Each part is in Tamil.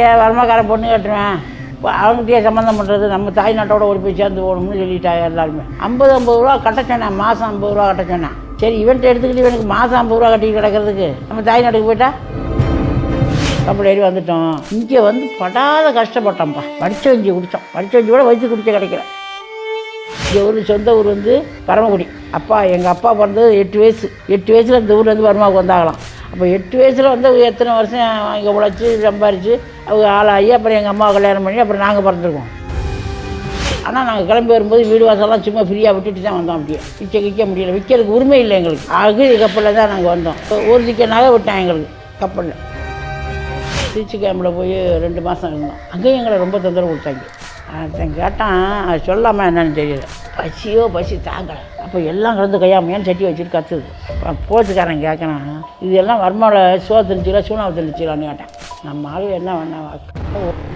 ஏன் வருமாக்கார பொண்ணு கட்டுவேன்? இப்போ அவங்ககிட்டயே சம்மந்தம் பண்ணுறது நம்ம தாய் நாட்டோட ஒரு போய் சேர்ந்து போகணும்னு சொல்லிட்டாங்க எல்லாருமே. ஐம்பது ஐம்பது ரூபா கட்ட சொன்னேன். மாதம் ஐம்பது ரூபா கட்ட சொன்னேன். சரி இவன்ட்டு எடுத்துக்கிட்டு இவனுக்கு மாதம் ஐம்பது ரூபா கட்டி கிடக்கிறதுக்கு நம்ம தாய் நாட்டுக்கு போயிட்டா? அப்படி ஏறி வந்துட்டோம். இங்கே வந்து படாத கஷ்டப்பட்டோம்ப்பா. படிச்ச வஞ்சி குடித்தோம் படிச்ச வஞ்சி கூட வயிற்று குடிச்ச கிடைக்கல. இங்கே ஊர் சொந்த ஊர் வந்து பரமக்குடி. அப்பா எங்கள் அப்பா பிறந்தது எட்டு வயசு. எட்டு வயசில் இந்த ஊர்லேருந்து வருமாவுக்கு வந்தாகலாம். அப்போ எட்டு வயசில் வந்து எத்தனை வருஷம் இங்கே உழைச்சி சம்பாரித்து அவங்க ஆளாகி அப்புறம் எங்கள் அம்மாவை கல்யாணம் பண்ணி அப்புறம் நாங்கள் பிறந்திருக்கோம். ஆனால் நாங்கள் கிளம்பி வரும்போது வீடு வாசலாம் சும்மா ஃப்ரீயாக விட்டுட்டு தான் வந்தோம் அப்படியே. விற்க விற்க முடியல. விற்கிறதுக்கு உரிமை இல்லை எங்களுக்கு. அகதி கப்பலில் தான் நாங்கள் வந்தோம். ஒரு திக்க நகை எங்களுக்கு கப்பலில். திருச்சி கேம்பில் போய் ரெண்டு மாதம் இருந்தோம். அங்கேயும் எங்களை ரொம்ப தொந்தரவு கொடுத்தாங்க. ஒருத்தன் கேட்டான் அது சொல்லாமல் என்னன்னு தெரியல. பசியோ பசி தாங்கலை. அப்போ எல்லாம் கலந்து கையாமையான்னு சட்டி வச்சுட்டு கத்துது. அப்புறம் போச்சுக்காரன் கேட்குறான் இது எல்லாம் வருமாவில் சோறு தெளிச்சிடலாம் சூனாவை திணிச்சிடான்னு கேட்டேன். நம்ம ஆளு என்ன வேணா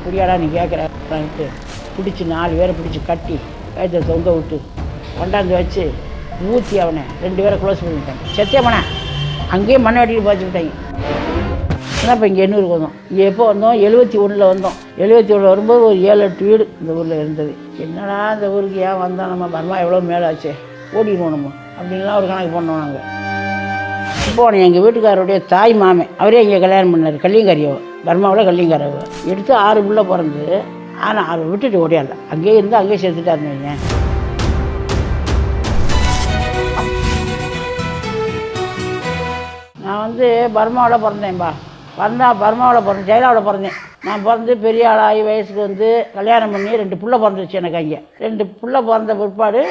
புரியாடா நீ கேட்குறான்ட்டு பிடிச்சி நாலு பேரை பிடிச்சி கட்டி கழுத்தை தொங்க விட்டு கொண்டாந்து வச்சு ஊற்றி அவனை ரெண்டு பேரை க்ளோஸ் பண்ணிட்டாங்க செத்தியமனே அங்கேயே மண்ணை வெட்டிட்டு பாய்ச்சி விட்டாங்க. ஆனால் இப்போ இங்கே எண்ணூருக்கு வந்தோம் இங்கே எப்போ வந்தோம்? எழுபத்தி ஒன்றில் வந்தோம். எழுபத்தி ஒன்றில் வரும்போது ஒரு ஏழு எட்டு வீடு இந்த ஊரில் இருந்தது. என்னடா இந்த ஊருக்கு ஏன் வந்தோம் நம்ம பர்மா எவ்வளோ மேலே ஆச்சு? ஓடிடுவோம் நம்ம அப்படின்லாம் ஒரு கணக்கு பண்ணோம் நாங்கள் இப்போ எங்கள் வீட்டுக்காரருடைய தாய் மாமன். அவரே இங்கே கல்யாணம் பண்ணார். கல்லியங்காரியவ பர்மாவில் கல்லிங்கரவு எடுத்து ஆறு பிள்ளை பிறந்து ஆனால் அதை விட்டுட்டு ஓடியாடல அங்கேயே இருந்து அங்கேயே சேர்த்துட்டாருன்னு இருந்தீங்க நான் வந்து பர்மாவில் பிறந்தேன்பா. பிறந்தா பர்மாவில் பிறந்தேன் ஜெயலாவில் பிறந்தேன். நான் பிறந்து பெரிய ஆளாகி வயசுக்கு வந்து கல்யாணம் பண்ணி ரெண்டு பிள்ளை பிறந்துச்சு எனக்கு அங்கே. ரெண்டு பிள்ளை பிறந்த பிற்பாடு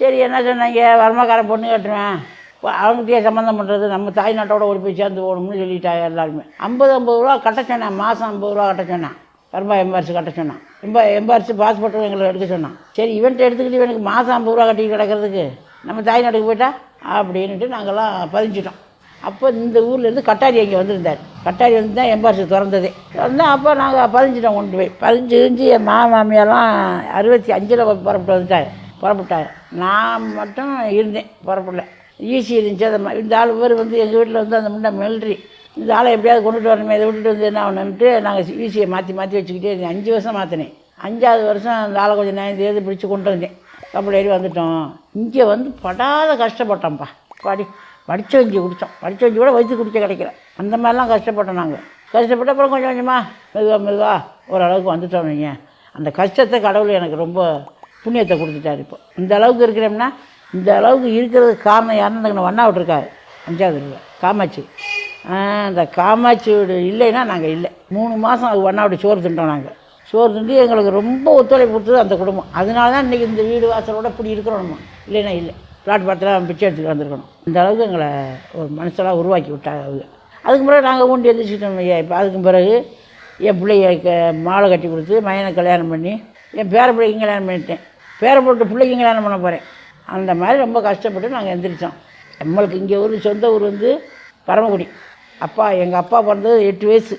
சரி என்ன சொன்னாங்க? வர்மக்கார பொண்ணு கட்டுவேன் அவங்ககிட்டயே சம்மந்தம் பண்ணுறது நம்ம தாய்நாட்டோட ஒரு ஓடி போய் சேர்ந்து போகணும்னு சொல்லிட்டாங்க எல்லாருமே. ஐம்பது ஐம்பது ரூபா கட்ட சொன்னேன். மாதம் ஐம்பது ரூபா கட்ட சொன்னேன். பர்மா எம்பாரிசு கட்ட சொன்னான். எம்ப எம்பாரிசு பாஸ்போர்ட்டும் எங்களை எடுக்க சொன்னான். சரி இவன்ட்டு எடுத்துக்கிட்டு இவனுக்கு மாதம் ஐம்பது ரூபா கட்டி கிடக்கிறதுக்கு நம்ம தாய்நாட்டுக்கு போயிட்டா? அப்படின்ட்டு நாங்கள்லாம் பதிஞ்சிட்டோம். அப்போ இந்த ஊர்லேருந்து கட்டாரி அங்கே வந்திருந்தார். கட்டாரி வந்து தான் எம்பாசி திறந்ததே. திறந்தால் அப்போ நாங்கள் பதிஞ்சிட்டோம் கொண்டு போய். பதிஞ்சு இருந்து என் மாமாமியெல்லாம் அறுபத்தி அஞ்சில் புறப்பட்டு வந்துட்டாங்க புறப்பட்டாங்க நான் மட்டும் இருந்தேன். புறப்படல. ஈஸி இருந்துச்சு. அந்த மா- இந்த ஆள் இவர் வந்து எங்கள் வீட்டில் வந்து அந்த முன்ன மில்ட்ரி இந்த ஆளை எப்படியாவது கொண்டுட்டு வரணுமே இதை விட்டுட்டு வந்து என்ன ஆகணுன்ட்டு நாங்கள் ஈஸியை மாற்றி மாற்றி வச்சுக்கிட்டே இருந்தேன். அஞ்சு வருஷம் மாற்றினேன் அஞ்சாவது வருஷம் அந்த ஆளை கொஞ்சம் நேரம் தேர்ந்து பிடிச்சி கொண்டு வந்தேன். கப்பல் ஏறி வந்துட்டோம். இங்கே வந்து படாத கஷ்டப்பட்டோம்ப்பா. படி படிச்ச வஞ்சி குடித்தோம் படிச்ச வஞ்சி கூட வயிற்று குடிச்ச கிடைக்கல. அந்த மாதிரிலாம் கஷ்டப்பட்டோம் நாங்கள் கஷ்டப்பட்ட அப்புறம் கொஞ்சம் கொஞ்சமாக மெதுவாக மெதுவாக ஓரளவுக்கு வந்துட்டோம் நீங்கள் அந்த கஷ்டத்தை கடவுள் எனக்கு ரொம்ப புண்ணியத்தை கொடுத்துட்டாரு இப்போ. இந்த அளவுக்கு இருக்கிறோம்னா இந்த அளவுக்கு இருக்கிறது காரணம் யாருன்னு எனக்கு ஒன்றா விட்டுருக்காரு அஞ்சாவது வீடு காமாட்சி. அந்த காமாட்சி வீடு இல்லைன்னா நாங்கள் இல்லை. மூணு மாதம் அது ஒன்றா விட்டு சோறு தின்றோம் நாங்கள் சோறு திண்டு எங்களுக்கு ரொம்ப ஒத்துழைப்பு கொடுத்தது அந்த குடும்பம். அதனால தான் இன்றைக்கி இந்த வீடு வாசலோட இப்படி இருக்கிறோம் நம்ம. இல்லைன்னா இல்லை. பிளாட் பார்த்துல பிச்சை எடுத்துகிட்டு வந்திருக்கணும். இந்த அளவுக்கு எங்களை ஒரு மனசெல்லாம் உருவாக்கி விட்டாங்க அவங்க. அதுக்கு பிறகு நாங்கள் ஊண்டி எழுந்திரிச்சிட்டோம் ஐயா. இப்போ அதுக்கு பிறகு என் பிள்ளைய க மாலை கட்டி கொடுத்து மயனை கல்யாணம் பண்ணி என் பேர பிள்ளைக்கும் கல்யாணம் பண்ணிட்டேன். பேர போட்டு பிள்ளைக்கும் கல்யாணம் பண்ண போகிறேன் அந்த மாதிரி ரொம்ப கஷ்டப்பட்டு நாங்கள் எந்திரிச்சோம். நம்மளுக்கு இங்கே ஊர் சொந்த ஊர் வந்து பரமக்குடி. அப்பா எங்கள் அப்பா பிறந்தது எட்டு வயசு.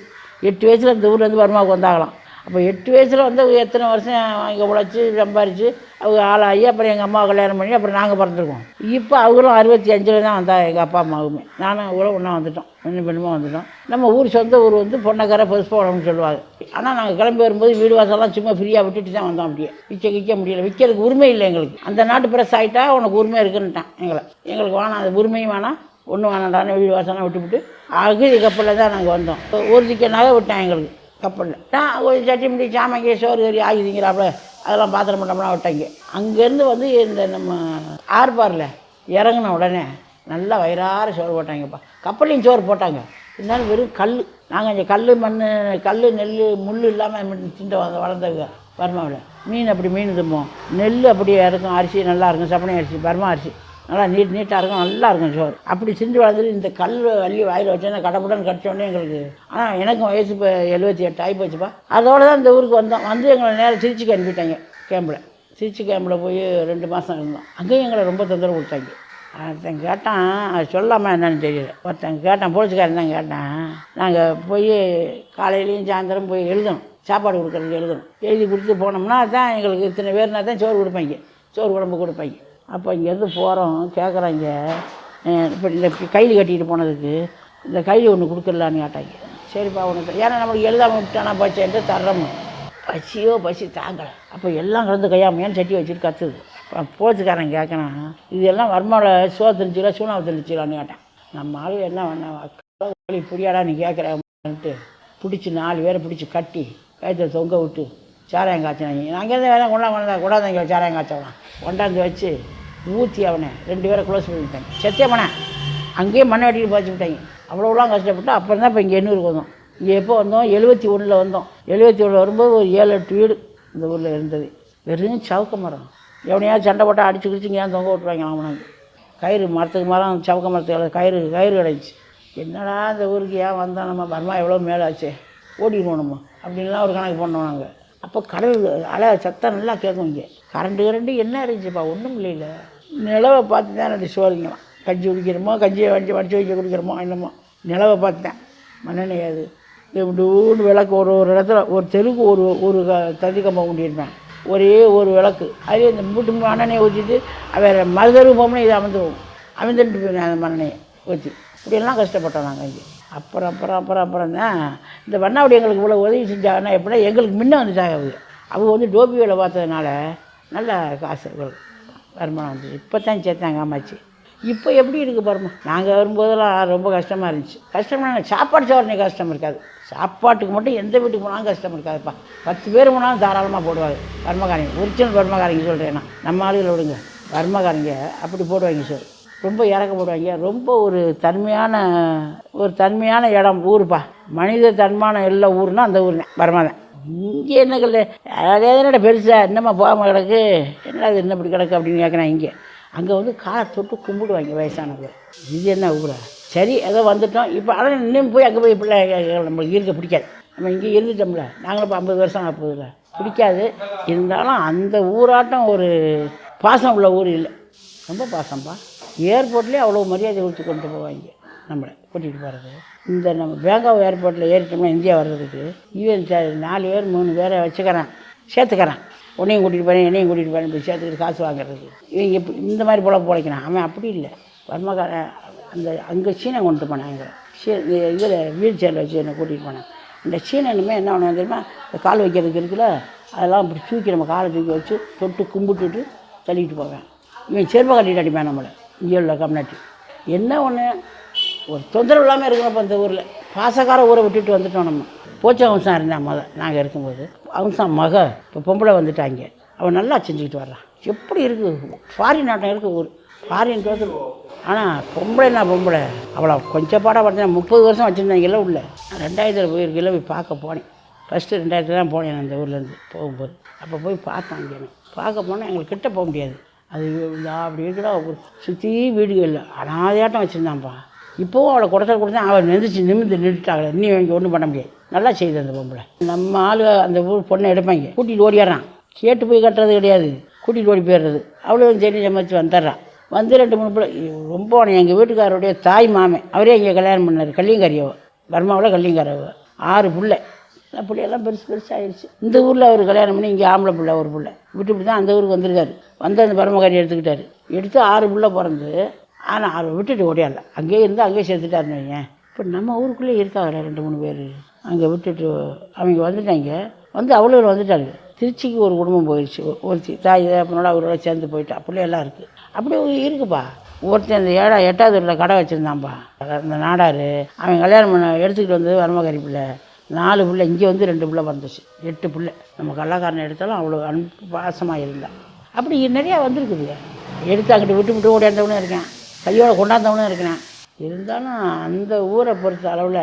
எட்டு வயசில் இந்த ஊர்லேருந்து பர்மாவுக்கு வந்தாகலாம் அப்போ எட்டு வயசில் வந்து எத்தனை வருஷம் இங்கே உழைச்சி சம்பாரித்து அவங்க ஆளாகி அப்புறம் எங்கள் அம்மாவை கல்யாணம் பண்ணி அப்புறம் நாங்கள் பிறந்திருக்கோம். இப்போ அவங்களும் அறுபத்தி அஞ்சில் தான் வந்தாங்க எங்கள் அப்பா அம்மாவுமே. நானும் கூட ஒன்றா வந்துட்டோம். ரெண்டு பெண்ணுமா வந்துட்டோம். நம்ம ஊர் சொந்த ஊர் வந்து பொன்னக்கரை புஷ்பவனம்னு சொல்லுவாங்க. ஆனால் நாங்கள் கிளம்பி வரும்போது வீடு வாசலாம் சும்மா ஃப்ரீயாக விட்டுட்டு தான் வந்தோம் அப்படியே. விற்க விற்க முடியல. விற்கிறதுக்கு உரிமை இல்லை எங்களுக்கு. அந்த நாட்டு பிரஸ் ஆகிட்டா உனக்கு உரிமை இருக்குன்னுட்டான் எங்களை. எங்களுக்கு வேணாம் அது உரிமையும் வேணாம். ஒன்றும் வேணாண்டான்னு வீடு வாசலாம் விட்டுவிட்டு அகதி கப்பலில் தான் நாங்கள் வந்தோம். ஒரு திக்க நகை விட்டேன் எங்களுக்கு. கப்பலில் நான் ஒரு சட்டி முடி சாமங்கி சோறு கறி ஆகிதுங்கிறாப்புல அதெல்லாம் பாத்திரம் பண்ணோம்னா விட்டாங்க. அங்கேருந்து வந்து இந்த நம்ம ஆர்பாரில் இறங்கின உடனே நல்லா வயிறார சோறு போட்டாங்கப்பா. கப்பல்லையும் சோறு போட்டாங்க. இருந்தாலும் வெறும் கல் நாங்கள் இங்கே கல் மண் கல் நெல் முள் இல்லாமல் திண்டு வளர்ந்தவங்க பர்மாவில். மீன் அப்படி மீன் தும்போம் நெல் அப்படியே இருக்கும் அரிசி நல்லா இருக்கும் சப்பனை அரிசி பர்மா அரிசி. நல்லா நீட் நீட்டாக இருக்கும் நல்லா இருக்கும் சோறு. அப்படி செஞ்சு வளர்ந்துட்டு இந்த கல் அள்ளி வாயில் வச்சோன்னா கடப்புடன் கடிச்சோடனே எங்களுக்கு ஆனால் எனக்கும் வயசு இப்போ எழுபத்தி எட்டு ஆகி போச்சுப்பா. அதோட தான் இந்த ஊருக்கு வந்தோம். வந்து எங்களை நேரம் திருச்சிக்கு அனுப்பிட்டாங்க கேம்பில். திருச்சி கேம்பில் போய் ரெண்டு மாதம் இருந்தோம். அங்கேயும் எங்களை ரொம்ப தொந்தரவு கொடுத்தாங்க. ஒருத்தன் கேட்டான் அது சொல்லாமல் என்னன்னு தெரியல. ஒருத்தன் கேட்டான் போலீஸ்காரன் தான் கேட்டான். நாங்கள் போய் காலையிலையும் சாயந்தரம் போய் எழுதணும். சாப்பாடு கொடுக்குறதுக்கு எழுதணும். எழுதி கொடுத்து போனோம்னா தான் எங்களுக்கு இத்தனை பேர்னா தான் சோறு கொடுப்பாங்க. சோறு குழம்பு கொடுப்பாங்க. அப்போ இங்கேருந்து போகிறோம் கேட்குறாங்க இப்போ இந்த கைலி கட்டிகிட்டு போனதுக்கு இந்த கைலி ஒன்று கொடுத்துடலான்னு கேட்டாங்க. சரிப்பா உனக்கு ஏன்னா நம்மளுக்கு எழுதாமல் விட்டானா பச்சைன்ட்டு தர்றோம். பசியோ பசி தாங்கலை. அப்போ எல்லாம் கலந்து கையாமையான்னு சட்டி வச்சுட்டு கத்துது. அப்போ போச்சுக்காரன் கேட்கணும் இதெல்லாம் வருமாவில் சோ தெரிஞ்சுக்கலாம் சூனாவை தெரிஞ்சுக்கலான்னு கேட்டேன். நம்ம ஆள் என்ன பண்ண புரியாடா நீ கேட்குறன்ட்டு பிடிச்சி நாலு பேரை பிடிச்சி கட்டி கயத்தில் தொங்க விட்டு சாராயம் காய்ச்சினாங்க. நாங்கள் அங்கேருந்து வேணா கொண்டாந்து கொண்டாந்தாங்க கொண்டாந்து சாராயம் காய்ச்சலாம். கொண்டாந்து வச்சு ஊற்றி அவனை. ரெண்டு பேரை க்ளோஸ் பண்ணிவிட்டேன் செத்தே போனேன் அங்கேயே மண்ணை வெட்டிட்டு பாய்ச்சி விட்டாங்க. அவ்வளோலாம் கஷ்டப்பட்டு அப்புறம் தான் இப்போ இங்கே எண்ணூருக்கு வந்தோம் இங்கே எப்போ வந்தோம்? எழுபத்தி ஒன்றில் வந்தோம். எழுபத்தி ஒன்றில் வரும்போது ஒரு ஏழு எட்டு வீடு இந்த ஊரில் இருந்தது. வெறும் சவுக்க மரம். எவனையாவது சண்டை போட்டால் அடிச்சு கிடிச்சு ஏன் தொங்க விட்டுருவாங்க அவனுக்கு கயிறு மரத்துக்கு மரம் சவுக்க மரத்துக்கு கயிறு கயிறு கிடச்சி என்னடா இந்த ஊருக்கு ஏன் வந்தோம் நம்ம? பர்மா எவ்வளோ மேலே ஆச்சு? ஓடிடுவோம் நம்ம. அப்படின்லாம் ஒரு கணக்கு பண்ணோம் நாங்கள் அப்போ கடல் அலை சத்தம் நல்லா கேட்கும் இங்கே. கரண்டு கரண்டு என்ன இருந்துச்சுப்பா? ஒன்றும் இல்லையில. நிலவை பார்த்து தான் ரெண்டு சோதிக்கலாம் கஞ்சி குடிக்கிறோமோ கஞ்சியை வஞ்சி வடிச்சு வச்சு குடிக்கிறோமோ என்னமோ. நிலவை பார்த்தேன் மண்ணெண்ணையாது அது. இப்படி விளக்கு ஒரு ஒரு இடத்துல ஒரு தெருவுக்கு ஒரு ஒரு க தந்தி கம்பம் கொண்டிருப்பேன் ஒரே ஒரு விளக்கு. அதே இந்த மூட்டு மண்ணெண்ணையை ஊற்றிட்டு வேறு மறுதருவு போகணும்னா இது அமர்ந்துருவோம் அமர்ந்துட்டு போயிடுவேன் அந்த மண்ணெண்ணையை ஊற்றி இப்படியெல்லாம் கஷ்டப்பட்டோம் நாங்கள் இங்கே. அப்புறம் அப்புறம் அப்புறம் அப்புறம் தான் இந்த வண்ணாவடி எங்களுக்கு இவ்வளோ உதவி செஞ்சாங்கன்னா எப்படின்னா எங்களுக்கு முன்ன வந்துட்டாங்க அவங்க அவங்க வந்து டோபி வேலை பார்த்ததுனால நல்ல காசு வருமானம் வந்துச்சு. இப்போ தான் சேர்த்தாங்க அம்மாச்சி. இப்போ எப்படி இருக்குது பாருமா நாங்கள் வரும்போதெல்லாம் ரொம்ப கஷ்டமாக இருந்துச்சு. கஷ்டம்னா சாப்பாடு சோறனே கஷ்டம் இருக்காது. சாப்பாட்டுக்கு மட்டும் எந்த வீட்டுக்கு போனாலும் கஷ்டம் இருக்காதுப்பா. பத்து பேர் போனாலும் தாராளமாக போடுவாங்க. வர்மகாரிங்க ஒரிஜினல் வர்மகாரிங்க சொல்கிறேன் நான். நம்ம ஆளுகளை விடுங்க. வர்மகாரிங்க அப்படி போடுவாங்க சார். ரொம்ப இறக்க போடுவாங்க. ரொம்ப ஒரு தன்மையான ஒரு தன்மையான இடம் ஊருப்பா. மனித தன்மான எல்லா ஊர்னால் அந்த ஊர் தான் பர்மாதான் இங்கே என்ன கல் அதே என்னடா பெருசாக என்னம்மா போகாமல் கிடக்கு? என்னடா இது என்ன இப்படி கிடக்கு அப்படின்னு கேட்குறேன் இங்கே. அங்கே வந்து காலை தொட்டு கும்பிடுவாங்க வயசானவங்க. இது என்ன ஊரா? சரி ஏதோ வந்துட்டோம். இப்போ ஆனால் இன்னும் போய் அங்கே போய் பிள்ளை நம்மளுக்கு இருக்க பிடிக்காது. நம்ம இங்கே இருந்துட்டோம்ல. நாங்களும் இப்போ ஐம்பது வருஷம் ஆகுதுல பிடிக்காது. இருந்தாலும் அந்த ஊராட்டம் ஒரு பாசம் உள்ள ஊர் இல்லை. ரொம்ப பாசம்ப்பா ஏர்போர்ட்லேயே அவ்வளோ மரியாதை கொடுத்து கொண்டு போவாங்க. நம்மளை கூட்டிகிட்டு போகிறது இந்த நம்ம பேங்காக் ஏர்போர்ட்டில் ஏறிட்டோம்னா இந்தியா வர்றதுக்கு ஈவன் நாலு பேர் மூணு பேரை வச்சுக்கிறேன். சேர்த்துக்கிறேன். உன்னையும் கூட்டிகிட்டு போகிறேன் என்னையும் கூட்டிகிட்டு போகிறேன் போய் சேர்த்துக்கிட்டு காசு வாங்குறது. இவங்க இந்த மாதிரி போல பிழைக்கிறான். அவன் அப்படி இல்லை. வர்மக்காரன் அந்த அங்கே சீனை கொண்டு போனாங்க. சீ இதில் வீல் சேரில் வச்சு என்னை கூட்டிகிட்டு போனேன். இந்த சீனனுமே என்ன பண்ணுவேன் தெரியுமா? இந்த கால் வைக்கிறதுக்கு இருக்குல்ல அதெல்லாம் இப்படி தூக்கி நம்ம காலை தூக்கி வச்சு தொட்டு கும்பிட்டுட்டு தள்ளிட்டு போவேன். இவன் செருப்பை கட்டிட்டு அடிப்பேன் நம்மளை. இங்கே உள்ள கம்னாட்டி என்ன ஒன்று ஒரு தொந்தரவு இல்லாமல் இருக்கணும் இந்த ஊரில். பாசக்கார ஊரை விட்டுட்டு வந்துட்டோம் நம்ம. போச்சு அவன்சா இருந்தான் முத நாங்கள் இருக்கும்போது. வம்சம் மக இப்போ பொம்பளை வந்துட்டாங்க. அவன் நல்லா செஞ்சுக்கிட்டு வர்றான் எப்படி இருக்குது ஃபாரின் நாட்டம் இருக்குது ஊர். ஃபாரின் டோட்டல் ஆனால் பொம்பளைனா பொம்பளை? அவ்வளோ கொஞ்சம் பாடம் பார்த்தீங்கன்னா முப்பது வருஷம் வச்சுருந்தாங்கல்ல உள்ள. நான் ரெண்டாயிரத்தில் போயிருக்கையில் போய் பார்க்க போனேன். ஃபஸ்ட்டு ரெண்டாயிரத்தில் தான் போனேன் அந்த ஊர்லேருந்து போகும்போது. அப்போ போய் பார்த்தேன் அங்கே எனக்கு பார்க்க போனால் எங்களுக்கு கிட்டே போக முடியாது. அது அப்படி இருக்கிற சுற்றி வீடுகள். இல்லை அனாதையாட்டம் வச்சுருந்தான்ப்பா. இப்போவும் அவளை குடத்தல் கொடுத்தா அவள் நெந்திச்சு நிமிந்து நின்றுட்டாங்களே நீ இங்கே ஒன்றும் பண்ண முடியாது. நல்லா செய்து அந்த பொம்பளை. நம்ம ஆளு அந்த ஊர் பொண்ணை எடுப்பாங்க. கூட்டிகிட்டு ஓடிடுறான் கேட்டு போய் கட்டுறது கிடையாது. கூட்டிகிட்டு ஓடி போயிடுறது. அவளும் சரி சமைச்சு வந்துடுறான் வந்து ரெண்டு மூணு பிள்ளை ரொம்ப எங்கள் வீட்டுக்காரருடைய தாய் மாமன் அவரே இங்கே கல்யாணம் பண்ணார். கல்லியங்காரியவ பர்மாவில் கல்லியங்காரவ ஆறு பிள்ளை. அந்த பிள்ளையெல்லாம் பெருசு பெருசாகிடுச்சு இந்த ஊரில் அவர் கல்யாணம் பண்ணி இங்கே ஆம்பளை பிள்ளை ஒரு பிள்ளை. விட்டு விட்டு தான் அந்த ஊருக்கு வந்திருக்காரு. வந்து அந்த பரமகாரி எடுத்துக்கிட்டாரு. எடுத்து ஆறு பிள்ளை பிறந்து ஆனால் அவரை விட்டுட்டு ஓடியாடல அங்கேயே இருந்து அங்கேயே சேர்த்துட்டாருன்னு வைங்க. இப்போ நம்ம ஊருக்குள்ளே இருக்காங்கல்ல ரெண்டு மூணு பேர்? அங்கே விட்டுட்டு அவங்க வந்துட்டாங்க. வந்து அவ்வளோ வந்துட்டாங்க. திருச்சிக்கு ஒரு குடும்பம் போயிடுச்சு ஒருத்தி தாய் அப்பனோட அவரோட சேர்ந்து போயிட்டா பிள்ளையெல்லாம் இருக்குது அப்படி இருக்குப்பா. ஒருத்தன் இந்த ஏழா எட்டாவது ஊரில் கடை வச்சுருந்தான்ப்பா இந்த நாடார் அவன் கல்யாணம் பண்ண எடுத்துக்கிட்டு வந்தது வரமகாரி பிள்ளை. நாலு பிள்ளை இங்கே வந்து ரெண்டு பிள்ளை வந்துச்சு எட்டு பிள்ளை. நம்ம கல்லாக்காரனை எடுத்தாலும் அவ்வளோ அன்பு பாசமாக இருந்தான். அப்படி நிறையா வந்திருக்குதுங்க. எடுத்து அங்கிட்டு விட்டு விட்டு ஓடியாந்தவனும் இருக்கேன். கையோட கொண்டாந்தவனும் இருக்கிறேன். இருந்தாலும் அந்த ஊரை பொறுத்த அளவில்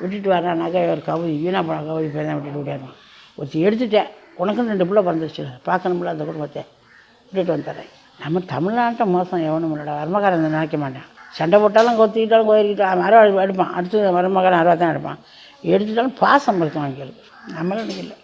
விட்டுட்டு வரானாக்கா ஒரு கவுதி வீணா போன கவுதி பேர் தான் விட்டுட்டு ஓடியாந்தோம் ஒருத்தி எடுத்துட்டேன் உனக்கும் ரெண்டு பிள்ளை பிறந்துச்சு பார்க்கணும்ல அந்த குடும்பத்தை. விட்டுட்டு வந்துடுறேன் நம்ம தமிழ்நாட்டை மோசம் எவனும் இல்லைடா. வர்மக்காரன் நினைக்க மாட்டேன். சண்டை போட்டாலும் கொத்திக்கிட்டாலும் கோரிக்கிட்டாலும் அறுவா எடுப்பான். அடுத்து மருமகாரன் அறுவா தான் எடுப்பான். எடுத்துட்டாலும் பாசம் இருக்கும் அவங்களுக்கு நம்மளும் இல்லை.